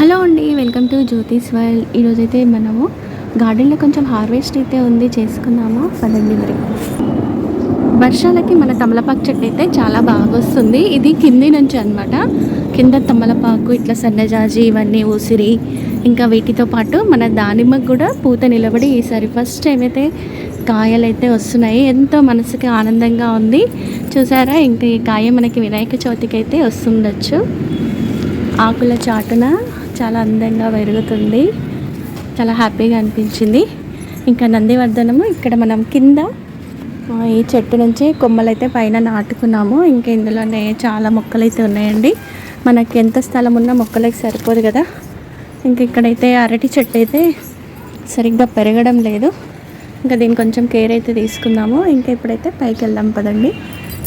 Hello అండి welcome to జ్యోతిస్ world. ఈరోజైతే మనము గార్డెన్లో కొంచెం హార్వెస్ట్ అయితే ఉంది చేసుకున్నాము పదండి మరి. వర్షాలకి మన తమలపాకు చెట్టు అయితే చాలా బాగా వస్తుంది. ఇది కింది నుంచి అనమాట కింద తమలపాకు ఇట్లా సన్నజాజి ఇవన్నీ ఉసిరి ఇంకా వీటితో పాటు మన దానిమ్మకు కూడా పూత నిలబడి ఈసారి ఫస్ట్ టైం అయితే కాయలు అయితే వస్తున్నాయి. ఎంతో మనసుకి ఆనందంగా ఉంది. చూసారా? ఇంకా ఈ కాయ మనకి వినాయక చవితికి అయితే వస్తుండొచ్చు. ఆకుల చాటున చాలా అందంగా పెరుగుతుంది చాలా హ్యాపీగా అనిపించింది. ఇంకా నందివర్ధనము ఇక్కడ మనం కింద ఈ చెట్టు నుంచి కొమ్మలు అయితే పైన నాటుకున్నాము. ఇంకా ఇందులోనే చాలా మొక్కలు అయితే ఉన్నాయండి. మనకి ఎంత స్థలం ఉన్నా మొక్కలకి సరిపోదు కదా. ఇంకా ఇక్కడైతే అరటి చెట్టు అయితే సరిగ్గా పెరగడం లేదు. ఇంకా దీన్ని కొంచెం కేర్ అయితే తీసుకుందాము. ఇంకా ఇప్పుడైతే పైకి వెళ్దాం పదండి.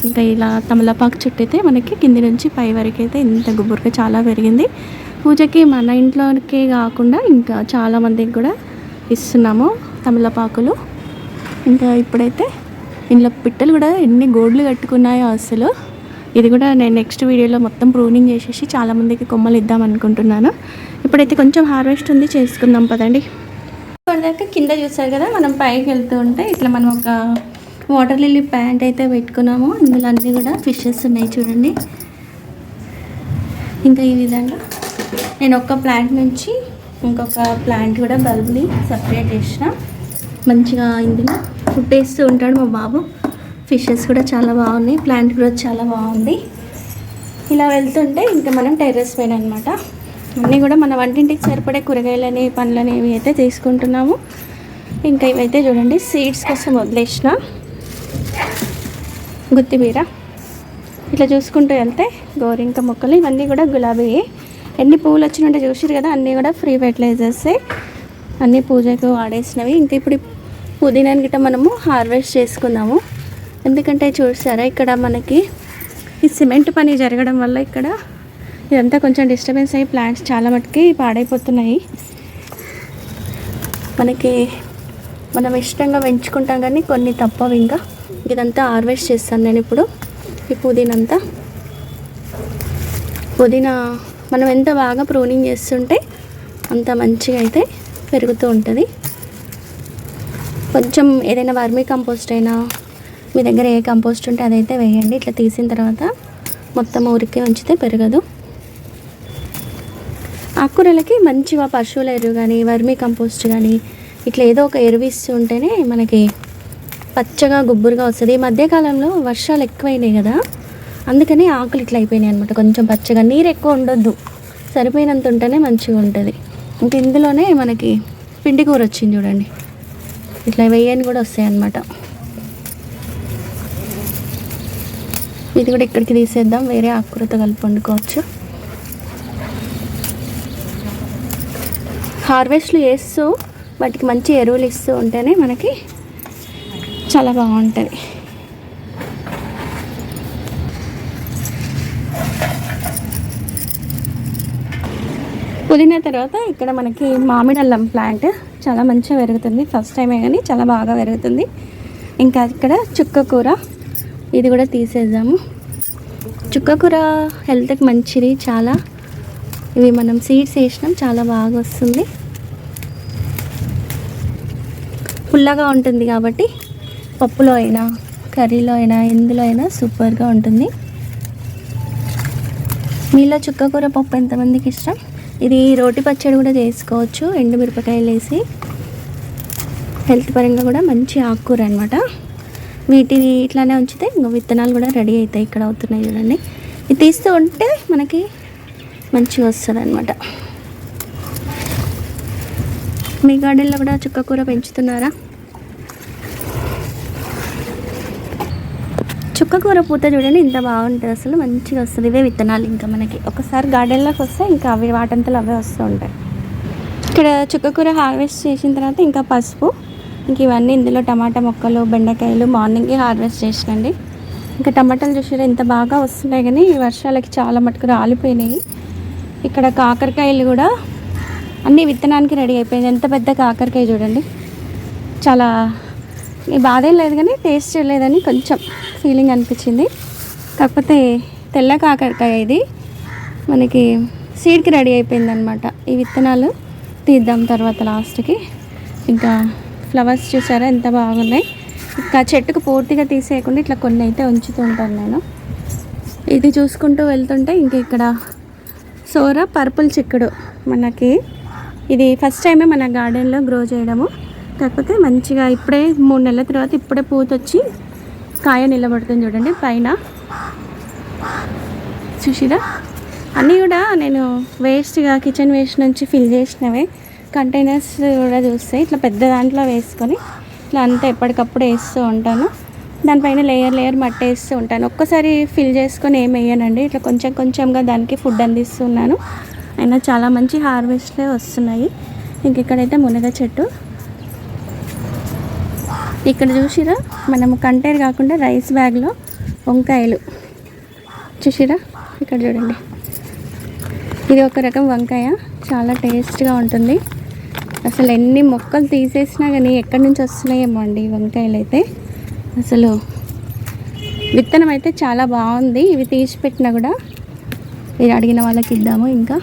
ఇంకా ఇలా తమలపాకు చెట్టు అయితే మనకి కింది నుంచి పై వరకు అయితే ఇంత గుబురుగా చాలా పెరిగింది. పూజకి మన ఇంట్లోకే కాకుండా ఇంకా చాలామందికి కూడా ఇస్తున్నాము తమలపాకులు. ఇంకా ఇప్పుడైతే ఇంట్లో పిట్టలు కూడా ఎన్ని గోడ్లు కట్టుకున్నాయో అసలు. ఇది కూడా నేను నెక్స్ట్ వీడియోలో మొత్తం ప్రూనింగ్ చేసేసి చాలామందికి కొమ్మలు ఇద్దాం అనుకుంటున్నాను. ఇప్పుడైతే కొంచెం హార్వెస్ట్ ఉంది చేసుకుందాం పదండి. ఇప్పటిదాకా కింద చూసారు కదా మనం పైకి వెళ్తూ ఉంటే ఇట్లా మనం ఒక వాటర్ లిల్లీ ప్యాంట్ అయితే పెట్టుకున్నాము. ఇందులో అన్నీ కూడా ఫిషెస్ ఉన్నాయి చూడండి. ఇంకా ఈ విధంగా నేను ఒక ప్లాంట్ నుంచి ఇంకొక ప్లాంట్ కూడా బల్బ్ని సపరేట్ చేసిన. మంచిగా ఇందులో ఫుడ్ వేస్తూ ఉంటాడు మా బాబు. ఫిషెస్ కూడా చాలా బాగున్నాయి. ప్లాంట్ కూడా చాలా బాగుంది. ఇలా వెళ్తుంటే ఇంకా మనం టెర్రస్ పైన అనమాట అన్నీ కూడా మన వంటింటికి సరిపడే కూరగాయలని పండ్లని ఇవి అయితే తీసుకుంటున్నాము. ఇంకా ఇవైతే చూడండి సీడ్స్ కోసం వదిలేసిన. గుత్తిబీర ఇట్లా చూసుకుంటూ వెళ్తే గోరింక మొక్కలు ఇవన్నీ కూడా గులాబీ. ఎన్ని పువ్వులు వచ్చినట్టే చూసారు కదా అన్నీ కూడా ఫ్రీ ఫెర్టిలైజర్స్ అన్నీ పూజకు వాడేసినవి ఇంకా ఇప్పుడు పుదీనాని గిట్ట మనము హార్వెస్ట్ చేసుకుందాము. ఎందుకంటే చూసారా ఇక్కడ మనకి ఈ సిమెంట్ పని జరగడం వల్ల ఇక్కడ ఇదంతా కొంచెం డిస్టర్బెన్స్ అయ్యి ప్లాంట్స్ చాలా మటుకి పాడైపోతున్నాయి. మనకి మనం ఇష్టంగా పెంచుకుంటాం కానీ కొన్ని తప్పవు ఇంకా. ఇదంతా హార్వెస్ట్ చేస్తాను నేను ఇప్పుడు. ఈ పుదీనంతా. పుదీనా మనం ఎంత బాగా ప్రూనింగ్ చేస్తుంటే అంత మంచిగా అయితే పెరుగుతూ ఉంటుంది. కొంచెం ఏదైనా వర్మీ కంపోస్ట్ అయినా మీ దగ్గర ఏ కంపోస్ట్ ఉంటే అదైతే వేయండి. ఇట్లా తీసిన తర్వాత మొత్తం ఊరికే ఉంచితే పెరగదు. ఆకుకూరలకి మంచిగా పశువుల ఎరువు కానీ వర్మీ కంపోస్ట్ కానీ ఇట్లా ఏదో ఒక ఎరువు ఇస్తూ ఉంటేనే మనకి పచ్చగా గుబ్బురుగా వస్తుంది. ఈ మధ్యకాలంలో వర్షాలు ఎక్కువైనాయి కదా. అందుకని ఆకులు ఇట్లా అయిపోయినాయి అనమాట కొంచెం పచ్చగా. నీరు ఎక్కువ ఉండొద్దు. సరిపోయినంత ఉంటేనే మంచిగా ఉంటుంది. ఇంకా ఇందులోనే మనకి పిండి కూర వచ్చింది చూడండి. ఇట్లా వెయ్యని కూడా వస్తాయి అన్నమాట. ఇది కూడా ఇక్కడికి తీసేద్దాం. వేరే ఆకుకూరతో కలిపి వండుకోవచ్చు. హార్వెస్ట్లు చేస్తూ వాటికి మంచి ఎరువులు ఇస్తూ ఉంటేనే మనకి చాలా బాగుంటుంది. పుదీనా తర్వాత ఇక్కడ మనకి మామిడి అల్లం ప్లాంట్ చాలా మంచిగా పెరుగుతుంది. ఫస్ట్ టైమే కానీ చాలా బాగా పెరుగుతుంది. ఇంకా ఇక్కడ చుక్క కూర ఇది కూడా తీసేద్దాము. చుక్క కూర హెల్త్కి మంచిది చాలా. ఇవి మనం సీడ్స్ వేసినాం చాలా బాగా వస్తుంది. పుల్లగా ఉంటుంది కాబట్టి పప్పులో అయినా కర్రీలో అయినా ఎందులో అయినా సూపర్గా ఉంటుంది. మీలో చుక్కకూర పప్పు ఎంతమందికి ఇష్టం? ఇది రోటి పచ్చడి కూడా చేసుకోవచ్చు ఎండు మిరపకాయలు వేసి. హెల్త్ పరంగా కూడా మంచి ఆకుకూర అనమాట వీటిని ఇట్లానే ఉంచితే ఇంకా విత్తనాలు కూడా రెడీ అవుతాయి ఇక్కడ అవుతున్నాయి చూడండి. ఇది తీస్తూ ఉంటే మనకి మంచిగా వస్తుంది అనమాట మీ గార్డెన్లో కూడా చుక్కకూర పెంచుతున్నారా? చుక్కకూర పూత చూడండి ఇంత బాగుంటుంది అసలు. మంచిగా వస్తుంది. ఇవే విత్తనాలు ఇంకా మనకి. ఒకసారి గార్డెన్లోకి వస్తే ఇంకా అవి వాటంతలు అవే వస్తూ ఉంటాయి. ఇక్కడ చుక్కకూర హార్వెస్ట్ చేసిన తర్వాత ఇంకా పసుపు ఇంక ఇవన్నీ ఇందులో టమాటా మొక్కలు బెండకాయలు మార్నింగే హార్వెస్ట్ చేసినండి. ఇంకా టమాటాలు చూసారా ఇంత బాగా వస్తున్నాయి కానీ ఈ వర్షాలకి చాలా మటుకు రాలిపోయినాయి. ఇక్కడ కాకరకాయలు కూడా అన్ని విత్తనానికి రెడీ అయిపోయింది ఎంత పెద్ద కాకరకాయ చూడండి. చాలా బాధేం లేదు కానీ టేస్ట్ లేదని కొంచెం. ఫీలింగ్ అనిపించింది. కాకపోతే తెల్ల కాకరకాయ ఇది. మనకి సీడ్కి రెడీ అయిపోయిందనమాట ఈ విత్తనాలు తీద్దాం తర్వాత లాస్ట్కి ఇంకా ఫ్లవర్స్ చూసారా? ఎంత బాగున్నాయి. ఇంకా చెట్టుకు పూర్తిగా తీసేయకుండా ఇట్లా కొన్ని అయితే ఉంచుతూ ఉంటాను నేను. ఇది చూసుకుంటూ వెళ్తుంటే ఇంక ఇక్కడ సోర పర్పుల్ చిక్కుడు మనకి ఇది ఫస్ట్ టైమే మన గార్డెన్లో గ్రో చేయడము. కాకపోతే మంచిగా ఇప్పుడే మూడు నెలల తర్వాత ఇప్పుడే పూత వచ్చి కాయ నిలబడుతుంది చూడండి పైన. చూసిరా? అన్నీ కూడా నేను వేస్ట్గా కిచెన్ వేస్ట్ నుంచి ఫిల్ చేసినవే. కంటైనర్స్ కూడా చూస్తే ఇట్లా పెద్ద దాంట్లో వేసుకొని ఇట్లా అంతా ఎప్పటికప్పుడు వేస్తూ ఉంటాను. దానిపైన లేయర్ లేయర్ మట్టి వేస్తూ ఉంటాను. ఒక్కసారి ఫిల్ చేసుకొని ఏం వేయనండి. ఇట్లా కొంచెం కొంచెంగా దానికి ఫుడ్ అందిస్తున్నాను. అయినా చాలా మంచి హార్వెస్ట్లే వస్తున్నాయి. ఇంక ఇక్కడైతే మునగ చెట్టు ఇక్కడ చూసిరా? మనము కంటైనర్ కాకుండా రైస్ బ్యాగ్లో వంకాయలు. చూసిరా? ఇక్కడ చూడండి. ఇది ఒక రకం వంకాయ. చాలా టేస్ట్గా ఉంటుంది. అసలు ఎన్ని మొక్కలు తీసేసినా కానీ ఎక్కడి నుంచి వస్తున్నాయేమో అండి వంకాయలు అయితే. అసలు విత్తనం అయితే చాలా బాగుంది. ఇవి తీసి పెట్టినా కూడా మీరు అడిగిన వాళ్ళకి ఇద్దాము ఇంకా.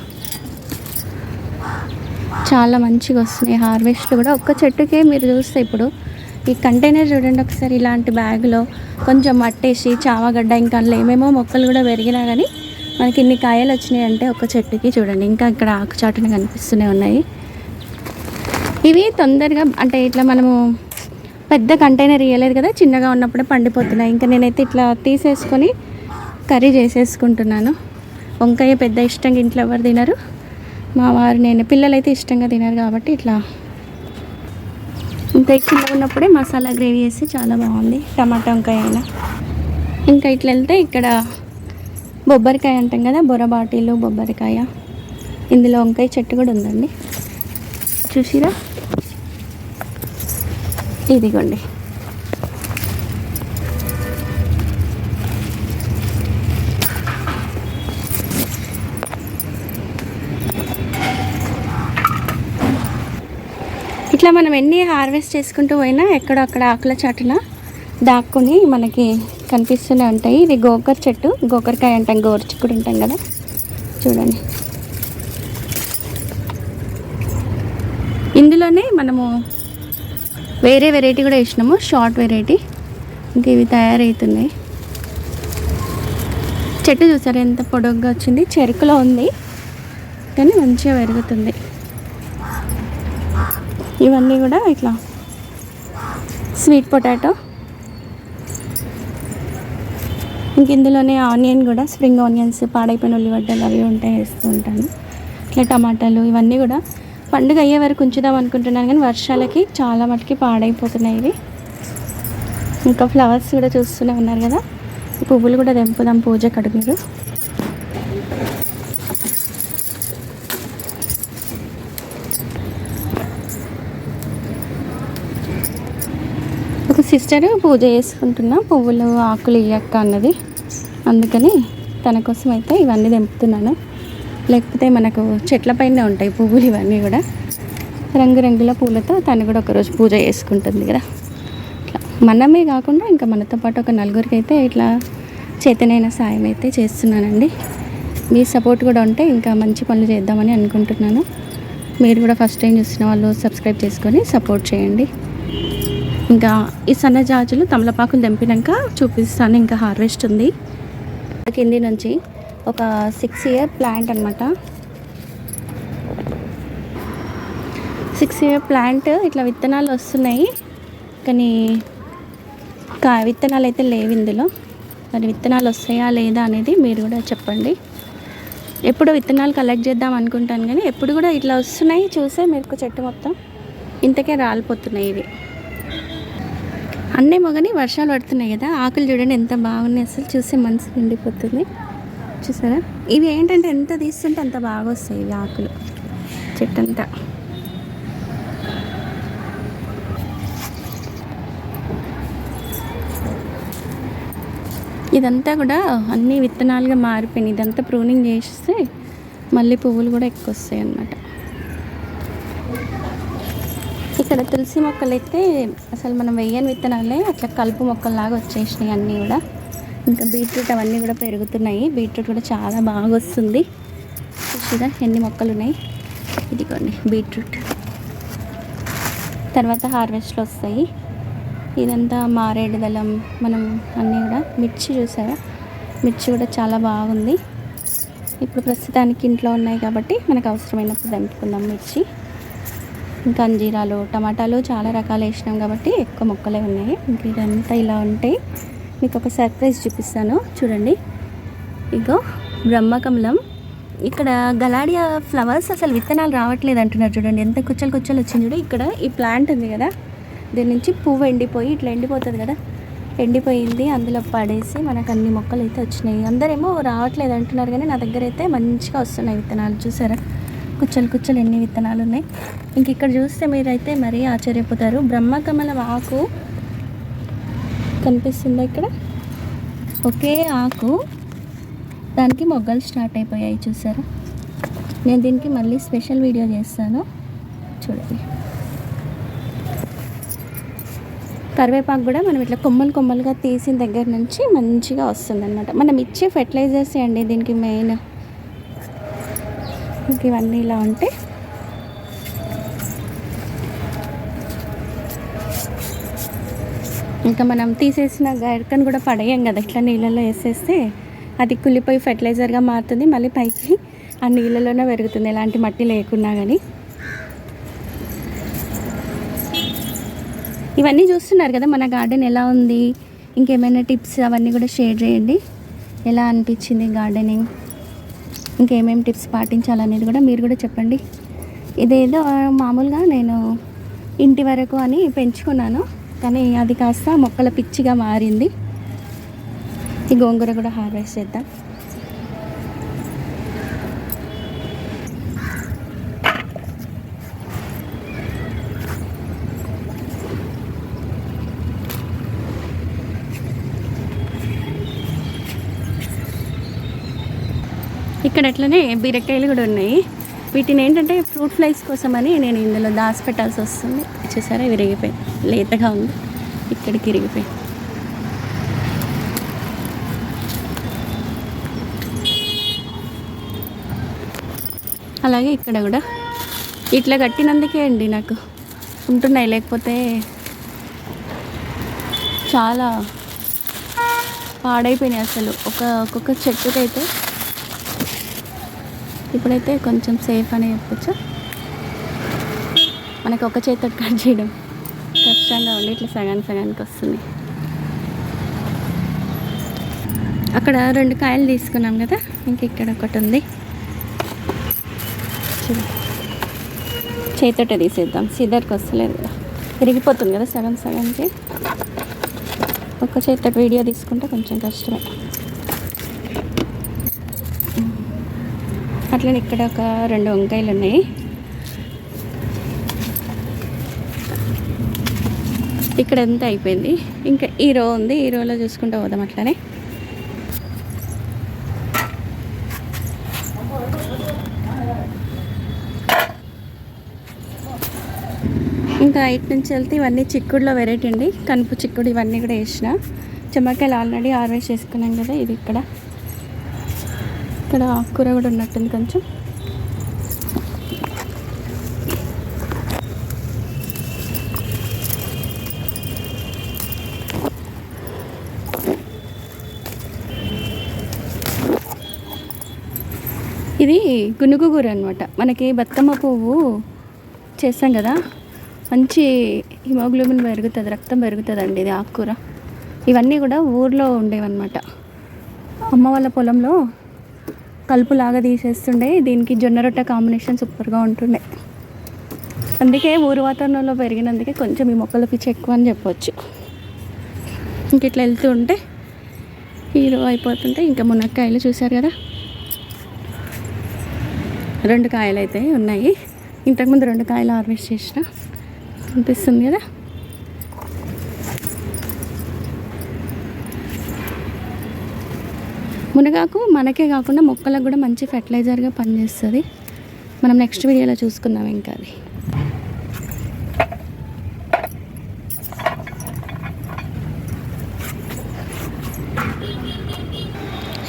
చాలా మంచిగా వస్తున్నాయి. హార్వెస్ట్ కూడా ఒక్క చెట్టుకే మీరు చూస్తే ఇప్పుడు ఈ కంటైనర్ చూడండి ఒకసారి ఇలాంటి బ్యాగ్లో కొంచెం మట్టేసి చావగడ్డ ఇంకా అందులో ఏమేమో మొక్కలు కూడా పెరిగినా కానీ మనకి ఇన్ని కాయలు వచ్చినాయి అంటే ఒక చెట్టుకి చూడండి. ఇంకా ఇక్కడ ఆకుచాటున కనిపిస్తూనే ఉన్నాయి. ఇవి తొందరగా అంటే ఇట్లా మనము పెద్ద కంటైనర్ ఇవ్వలేదు కదా చిన్నగా ఉన్నప్పుడే పండిపోతున్నాయి. ఇంకా నేనైతే ఇట్లా తీసేసుకొని కర్రీ చేసేసుకుంటున్నాను. వంకాయ పెద్ద ఇష్టంగా ఇంట్లో ఎవరు తినరు. మా వారు నేను పిల్లలైతే ఇష్టంగా తినరు కాబట్టి ఇట్లా ఇంకా చిన్నగా ఉన్నప్పుడే మసాలా గ్రేవీ వేసి చాలా బాగుంది. టమాటా వంకాయ అయినా. ఇంకా ఇట్లా వెళ్తే ఇక్కడ బొబ్బరికాయ అంటాం కదా బొరబాటీలు బొబ్బరికాయ. ఇందులో వంకాయ చెట్టు కూడా ఉందండి. చూసిరా? ఇదిగోండి. ఇలా మనం ఎన్ని హార్వెస్ట్ చేసుకుంటూ పోయినా ఎక్కడక్కడ ఆకుల చాటున దాక్కుని మనకి కనిపిస్తూనే ఉంటాయి. ఇది గోకర్ చెట్టు. గోకరకాయ అంటాం గోర్చుకుడు ఉంటాం కదా. చూడండి. ఇందులోనే మనము వేరే వెరైటీ కూడా వేసినాము. Short variety. ఇంకా ఇవి తయారవుతున్నాయి చెట్టు చూసారు? ఎంత పొడవుగా వచ్చింది. చెరుకులో ఉంది. కానీ మంచిగా పెరుగుతుంది. ఇవన్నీ కూడా ఇట్లా స్వీట్ పొటాటో. ఇంక ఇందులోనే ఆనియన్ కూడా స్ప్రింగ్ ఆనియన్స్ పాడైపోయిన ఉల్లిగడ్డలు అవి ఉంటాయి వేస్తూ ఉంటాను. ఇట్లా టమాటాలు ఇవన్నీ కూడా పండుగ అయ్యే వరకు ఉంచుదాం అనుకుంటున్నాను కానీ వర్షాలకి చాలా మటుకి పాడైపోతున్నాయి ఇవి. ఇంకా ఫ్లవర్స్ కూడా చూస్తూనే ఉన్నారు కదా పువ్వులు కూడా తెంపుదాం పూజ కడుగురు సిస్టర్ పూజ చేసుకుంటున్నా. పువ్వులు ఆకులు ఇయ్యక్క అన్నది. అందుకని తన కోసం అయితే ఇవన్నీ తెంపుతున్నాను. లేకపోతే మనకు చెట్ల పైన ఉంటాయి పువ్వులు ఇవన్నీ కూడా. రంగురంగుల పూలతో తను కూడా ఒకరోజు పూజ చేసుకుంటుంది కదా. ఇట్లా మనమే కాకుండా ఇంకా మనతో పాటు ఒక నలుగురికి అయితే ఇట్లా చేతనైన సాయం అయితే చేస్తున్నానండి. మీ సపోర్ట్ కూడా ఉంటే ఇంకా మంచి పనులు చేద్దామని అనుకుంటున్నాను. మీరు కూడా ఫస్ట్ టైం చూసిన వాళ్ళు సబ్స్క్రైబ్ చేసుకొని సపోర్ట్ చేయండి. ఇంకా ఈ సన్నజాజులు తమలపాకులు తెంపినాక చూపిస్తాను ఇంకా హార్వెస్ట్ ఉంది. కింది నుంచి ఒక సిక్స్ ఇయర్ ప్లాంట్ అనమాట సిక్స్ ఇయర్ ప్లాంట్ ఇట్లా విత్తనాలు వస్తున్నాయి కానీ కా విత్తనాలు అయితే లేవు ఇందులో. మరి విత్తనాలు వస్తాయా లేదా అనేది మీరు కూడా చెప్పండి. ఎప్పుడు విత్తనాలు కలెక్ట్ చేద్దాం అనుకుంటాను కానీ ఎప్పుడు కూడా ఇట్లా వస్తున్నాయి చూసే మీకు చెట్టు మొత్తం. ఇంతకే రాలిపోతున్నాయి ఇవి. అన్నే మొగని వర్షాలు పడుతున్నాయి కదా ఆకులు చూడండి ఎంత బాగున్నాయి అసలు చూస్తే మనసు నిండిపోతుంది. చూసారా? ఇవి ఏంటంటే ఎంత తీస్తుంటే అంత బాగా వస్తాయి ఇవి ఆకులు చెట్టంతా. ఇదంతా కూడా అన్ని విత్తనాలుగా మారిపోయినాయి. ఇదంతా ప్రూనింగ్ చేస్తే మళ్ళీ పువ్వులు కూడా ఎక్కువ వస్తాయి అన్నమాట ఇక్కడ తులసి మొక్కలు అయితే అసలు మనం వెయ్యని విత్తనాలే అట్లా కలుపు మొక్కల్లాగా వచ్చేసినాయి అన్నీ కూడా. ఇంకా బీట్రూట్ అవన్నీ కూడా పెరుగుతున్నాయి. బీట్రూట్ కూడా చాలా బాగా వస్తుంది. చూడొచ్చు ఎన్ని మొక్కలు ఉన్నాయి ఇదిగోండి బీట్రూట్. తర్వాత హార్వెస్ట్లో వస్తాయి. ఇదంతా మారేడు దళం మనం అన్నీ కూడా మిర్చి చూసారా? మిర్చి కూడా చాలా బాగుంది. ఇప్పుడు ప్రస్తుతానికి ఇంట్లో ఉన్నాయి కాబట్టి మనకు అవసరమైనప్పుడు దంపుకుందాం మిర్చి. ఇంకా టమాటాలు చాలా రకాలు వేసినాం కాబట్టి ఎక్కువ మొక్కలే ఉన్నాయి. ఇంక ఇదంతా ఇలా ఉంటాయి మీకు ఒక సర్ప్రైజ్ చూపిస్తాను. చూడండి. ఇగో బ్రహ్మకమలం. ఇక్కడ గలాడియా ఫ్లవర్స్ అసలు విత్తనాలు రావట్లేదు అంటున్నారు చూడండి. ఎంత కుచ్చలు కుచ్చలు వచ్చింది చూడు. ఇక్కడ ఈ ప్లాంట్ ఉంది కదా. దీని నుంచి పువ్వు ఎండిపోయి ఇట్లా ఎండిపోతుంది కదా. ఎండిపోయింది. అందులో పడేసి మనకు అన్ని మొక్కలు అయితే వచ్చినాయి. అందరేమో రావట్లేదు అంటున్నారు కానీ నా దగ్గర అయితే మంచిగా వస్తున్నాయి విత్తనాలు. చూసారా? కుచ్చలు కుచ్చలు ఎన్ని విత్తనాలు ఉన్నాయి? ఇంక ఇక్కడ చూస్తే మీరైతే మరీ ఆశ్చర్యపోతారు. బ్రహ్మకమల ఆకు కనిపిస్తుందా ఇక్కడ? ఒకే ఆకు. దానికి మొగ్గలు స్టార్ట్ అయిపోయాయి చూసారా? నేను దీనికి మళ్ళీ స్పెషల్ వీడియో చేస్తాను. చూడండి. కరివేపాకు కూడా మనం ఇట్లా కొమ్మలు కొమ్మలుగా తీసిన దగ్గర నుంచి మంచిగా వస్తుందన్నమాట. మనం ఇచ్చే ఫెర్టిలైజర్స్ అండి దీనికి మెయిన్ మీకు ఇవన్నీ ఇలా ఉంటే ఇంకా మనం తీసేసిన గరికను కూడా పడేయం కదా. ఇట్లా నీళ్ళలో వేసేస్తే అది కుళ్ళిపోయి ఫెర్టిలైజర్గా మారుతుంది. మళ్ళీ పైకి ఆ నీళ్ళలోనే పెరుగుతుంది. ఎలాంటి మట్టి లేకున్నా కానీ ఇవన్నీ చూస్తున్నారు కదా మన గార్డెన్ ఎలా ఉంది. ఇంకేమైనా టిప్స్ అవన్నీ కూడా షేర్ చేయండి. ఎలా అనిపించింది గార్డెనింగ్? ఇంకేమేమి టిప్స్ పాటించాలనేది కూడా మీరు కూడా చెప్పండి. ఇదేదో మామూలుగా నేను ఇంటి వరకు అని పెంచుకున్నాను. కానీ అది కాస్త మొక్కల పిచ్చిగా మారింది. ఈ గోంగూర కూడా హార్వెస్ట్ చేద్దాం. ఇక్కడ అట్లనే బీరకాయలు కూడా ఉన్నాయి. వీటిని ఏంటంటే ఫ్రూట్ ఫ్లైస్ కోసమని నేను ఇందులో దాచి పెట్టాల్సి వస్తుంది. చూసారా? విరిగిపోయి లేతగా ఉంది. ఇక్కడికి ఇరిగిపోయి. అలాగే ఇక్కడ కూడా ఇట్లా కట్టినందుకే అండి నాకు. ఉంటున్నాయి లేకపోతే చాలా పాడైపోయినాయి అసలు. ఒక ఒక్కొక్క చెట్టుకైతే ఇప్పుడైతే కొంచెం సేఫ్ అని చెప్పొచ్చు. మనకు ఒక చేతితో కట్ చేయడం కష్టంగా ఉండి ఇట్లా సగానికి సగానికి వస్తుంది. అక్కడ రెండు కాయలు తీసుకున్నాం కదా ఇంక ఇక్కడ ఒకటి ఉంది. చూడు. తీసేద్దాం సిద్ధర్కి వస్తలేదు కదా. విరిగిపోతుంది కదా సగం సగంకి. ఒక్క చేతితో వీడియో తీసుకుంటే కొంచెం కష్టమే. అట్లనే ఇక్కడ ఒక రెండు వంకాయలు ఉన్నాయి. ఇక్కడ ఎంత అయిపోయింది. ఇంకా ఈ రో ఉంది ఈ రోలో చూసుకుంటూ పోదాం అట్లనే. ఇంకా ఇటు నుంచి వెళ్తే ఇవన్నీ చిక్కుడులో వెరైటీ అండి. కనుపు చిక్కుడు ఇవన్నీ కూడా వేసిన. చెమ్మకాయలు ఆల్రెడీ ఆర్వేస్ చేసుకున్నాం కదా ఇది ఇక్కడ. ఇక్కడ ఆకుకూర కూడా ఉన్నట్టుంది కొంచెం. ఇది గునుగు కూర అనమాట మనకి బతుకమ్మ పువ్వు చేస్తాం కదా మంచి హిమోగ్లోబిన్ పెరుగుతుంది రక్తం పెరుగుతుందండి ఇది ఆకుకూర. ఇవన్నీ కూడా ఊర్లో ఉండేవన్నమాట. అమ్మ వాళ్ళ పొలంలో కలుపులాగా తీసేస్తుండే. దీనికి జొన్న రొట్టె కాంబినేషన్ సూపర్గా ఉంటుండే. అందుకే ఊరు వాతావరణంలో పెరిగినందుకే కొంచెం ఈ మొక్కల పిచ్చి ఎక్కువ అని చెప్పొచ్చు. ఇంక ఇట్లా వెళ్తూ ఉంటే హీరో అయిపోతుంటే ఇంకా మునక్కాయలు చూశారు కదా? రెండు కాయలు అయితే ఉన్నాయి. ఇంతకుముందు రెండు కాయలు హార్వెస్ట్ చేసిన. కనిపిస్తుంది కదా? మునగాకు మనకే కాకుండా మొక్కలకు కూడా మంచి ఫెర్టిలైజర్గా పనిచేస్తుంది. మనం నెక్స్ట్ వీడియోలో చూసుకుందాం ఇంకా అది.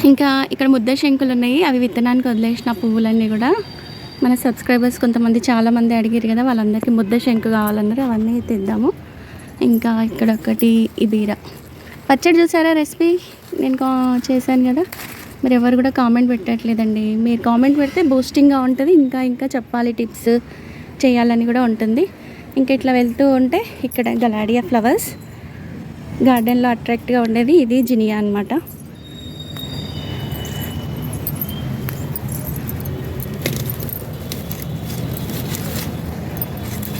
ఇంకా ఇక్కడ ముద్ద శంకులు ఉన్నాయి. అవి విత్తనానికి వదిలేసిన పువ్వులన్నీ కూడా మన సబ్స్క్రైబర్స్ కొంతమంది చాలామంది అడిగారు కదా వాళ్ళందరికీ ముద్ద శంకు కావాలన్నారు అవన్నీ తెద్దాము. ఇంకా ఇక్కడ ఒకటి ఈ బీర పచ్చడి చూసారా రెసిపీ? నేను కా- చేశాను కదా. మీరు ఎవరు కూడా కామెంట్ పెట్టట్లేదండి. మీరు కామెంట్ పెడితే బూస్టింగ్గా ఉంటుంది. ఇంకా ఇంకా చెప్పాలి టిప్స్ చేయాలని కూడా ఉంటుంది. ఇంకా ఇట్లా వెళ్తూ ఉంటే ఇక్కడ గలాడియా ఫ్లవర్స్ గార్డెన్లో అట్రాక్ట్గా ఉండేది ఇది జినియా అన్నమాట.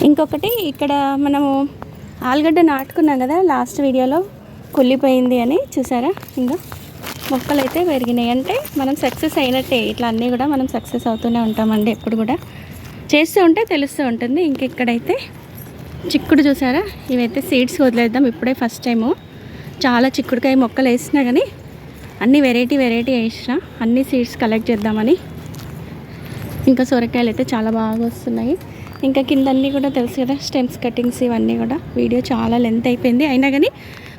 ఇంకొకటి ఇక్కడ మనము ఆలుగడ్డ నాటుకున్నాం కదా లాస్ట్ వీడియోలో. కుళ్ళిపోయింది అని చూసారా? ఇంకా మొక్కలు అయితే పెరిగినాయి. అంటే మనం సక్సెస్ అయినట్టే. ఇట్లా అన్నీ కూడా మనం సక్సెస్ అవుతూనే ఉంటామండి ఎప్పుడు కూడా. చేస్తూ ఉంటే తెలుస్తూ ఉంటుంది. ఇంక ఇక్కడైతే చిక్కుడు చూసారా? ఇవైతే సీడ్స్ వదిలేద్దాం. ఇప్పుడే ఫస్ట్ టైము చాలా చిక్కుడుకాయ మొక్కలు వేసినా కానీ అన్ని వెరైటీ వెరైటీ వేసిన అన్ని సీడ్స్ కలెక్ట్ చేద్దామని. ఇంకా సొరకాయలు అయితే చాలా బాగా వస్తున్నాయి. ఇంకా కింద అన్నీ కూడా తెలుసు కదా స్టెమ్స్ కటింగ్స్ ఇవన్నీ కూడా. వీడియో చాలా లెంత్ అయిపోయింది. అయినా కానీ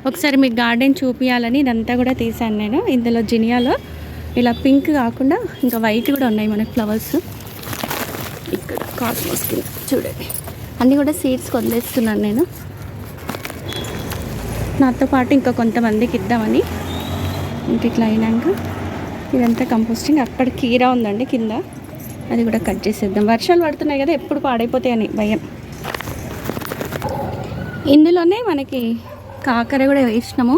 ఒకసారి మీకు గార్డెన్ చూపించాలని ఇదంతా కూడా తీసాను నేను. ఇందులో జినియాలో ఇలా పింక్ కాకుండా ఇంకా వైట్ కూడా ఉన్నాయి మనకి ఫ్లవర్స్. ఇక్కడ కాస్మోస్ కింద చూడండి. అన్నీ కూడా సీడ్స్ వదిలేస్తున్నాను నేను. నాతో పాటు ఇంకా కొంతమందికి ఇద్దామని. ఇంక ఇట్లా అయినాక ఇదంతా కంపోస్టింగ్ అక్కడ కీరా ఉందండి కింద. అది కూడా కట్ చేసేద్దాం. వర్షాలు పడుతున్నాయి కదా ఎప్పుడు పాడైపోతాయని భయం. ఇందులోనే మనకి కాకర కూడా వేసినాము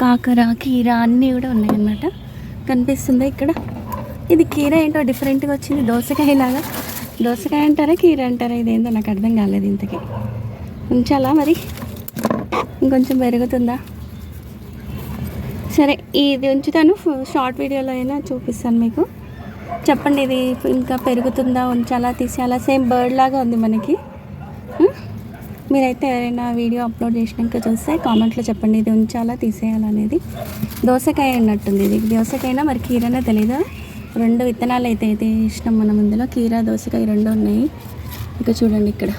కాకర కీర అన్నీ కూడా ఉన్నాయన్నమాట. కనిపిస్తుంది కనిపిస్తుందా ఇక్కడ. ఇది కీర ఏంటో డిఫరెంట్గా వచ్చింది. దోసకాయ లాగా దోసకాయ అంటారా కీర అంటారా? ఇదేందో నాకు అర్థం కాలేదు ఇంతకీ. ఉంచాలా మరి? ఇంకొంచెం పెరుగుతుందా? సరే ఇది ఉంచుతాను. షార్ట్ వీడియోలో అయినా చూపిస్తాను మీకు. చెప్పండి ఇది ఇంకా పెరుగుతుందా ఉంచాలా తీసేయాలా? సేమ్ బర్డ్ లాగా ఉంది మనకి. మీరైతే ఏదైనా వీడియో అప్లోడ్ చేసినాక చూస్తే కామెంట్లో చెప్పండి ఇది ఉంచాలా తీసేయాలా అనేది. దోసకాయ ఉన్నట్టుంది ఇది. దోసకాయనా? మరి కీరనే తెలీదు? రెండు విత్తనాలు అయితే అయితే ఇష్టం మనం ఇందులో కీర దోసకాయ రెండు ఉన్నాయి. ఇంకా చూడండి ఇక్కడ.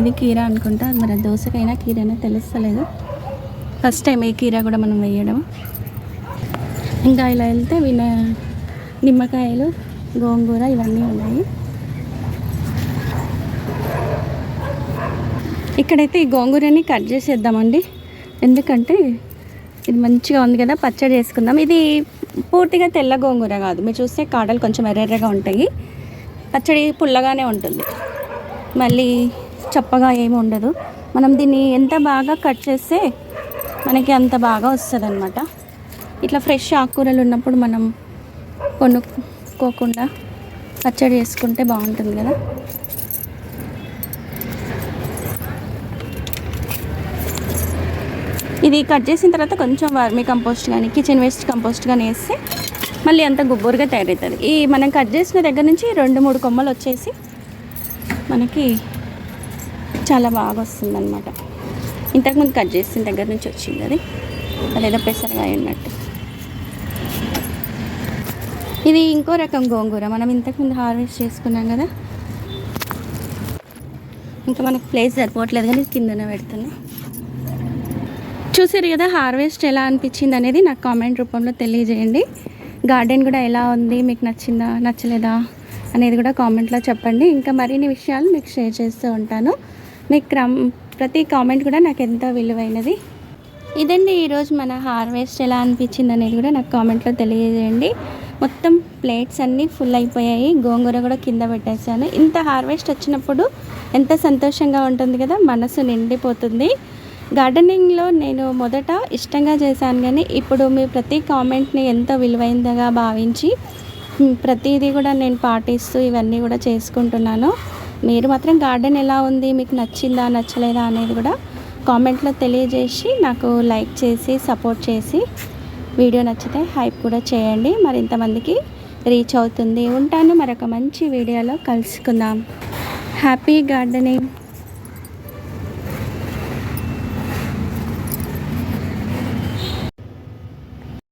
ఇది కీర అనుకుంటా. మరి దోసకైనా కీరైనా తెలుస్తలేదు. ఫస్ట్ టైం ఈ కీర కూడా మనం వేయడం. ఇంకా ఇలా వెళ్తే విన నిమ్మకాయలు గోంగూర ఇవన్నీ ఉన్నాయి. ఇక్కడైతే ఈ గోంగూరని కట్ చేసేద్దామండి. ఎందుకంటే ఇది మంచిగా ఉంది కదా పచ్చడి చేసుకుందాం. ఇది పూర్తిగా తెల్ల గోంగూర కాదు. మీరు చూస్తే కాడలు కొంచెం ఎర్రెర్రగా ఉంటాయి. పచ్చడి పుల్లగానే ఉంటుంది. మళ్ళీ చప్పగా ఏమి ఉండదు. మనం దీన్ని ఎంత బాగా కట్ చేస్తే మనకి అంత బాగా వస్తుంది అనమాట ఇట్లా ఫ్రెష్ ఆకుకూరలు ఉన్నప్పుడు మనం కొనుక్కోకుండా పచ్చడి చేసుకుంటే బాగుంటుంది కదా. ఇది కట్ చేసిన తర్వాత కొంచెం వర్మీ కంపోస్ట్ కానీ కిచెన్ వేస్ట్ కంపోస్ట్ కానీ వేస్తే మళ్ళీ అంత గుబ్బురుగా తయారవుతుంది. ఈ మనం కట్ చేసిన దగ్గర నుంచి రెండు మూడు కొమ్మలు వచ్చేసి మనకి చాలా బాగా వస్తుంది అనమాట ఇంతకుముందు కట్ చేసిన దగ్గర నుంచి వచ్చింది అది. అదేదో పెసరగా ఉన్నట్టు. ఇది ఇంకో రకం గోంగూర. మనం ఇంతకుముందు హార్వెస్ట్ చేసుకున్నాం కదా. ఇంకా మనకు ప్లేస్ సరిపోవట్లేదు కానీ కిందనే పెడుతున్నాం. చూసారు కదా హార్వెస్ట్ ఎలా అనిపించింది అనేది నాకు కామెంట్ రూపంలో తెలియజేయండి. గార్డెన్ కూడా ఎలా ఉంది మీకు నచ్చిందా నచ్చలేదా అనేది కూడా కామెంట్లో చెప్పండి. ఇంకా మరిన్ని విషయాలు మీకు షేర్ చేస్తూ ఉంటాను. మీకు క్రమ్ ప్రతి కామెంట్ కూడా నాకు ఎంతో విలువైనది. ఇదండి ఈరోజు మన హార్వెస్ట్ ఎలా అనిపించింది అనేది కూడా నాకు కామెంట్లో తెలియజేయండి. మొత్తం ప్లేట్స్ అన్నీ ఫుల్ అయిపోయాయి. గోంగూర కూడా కింద పెట్టేశాను. ఇంత హార్వెస్ట్ వచ్చినప్పుడు ఎంత సంతోషంగా ఉంటుంది కదా మనసు నిండిపోతుంది. గార్డెనింగ్లో నేను మొదట ఇష్టంగా చేశాను కానీ ఇప్పుడు మీ ప్రతి కామెంట్ని ఎంతో విలువైందిగా భావించి ప్రతిదీ కూడా నేను పాటిస్తూ ఇవన్నీ కూడా చేసుకుంటున్నాను. మీరు మాత్రం గార్డెన్ ఎలా ఉంది మీకు నచ్చిందా నచ్చలేదా అనేది కూడా కామెంట్లో తెలియజేసి నాకు లైక్ చేసి సపోర్ట్ చేసి వీడియో నచ్చితే హైప్ కూడా చేయండి. మరి ఇంతమందికి రీచ్ అవుతుంది. ఉంటాను మరొక మంచి వీడియోలో. కలుసుకుందాం. Happy gardening.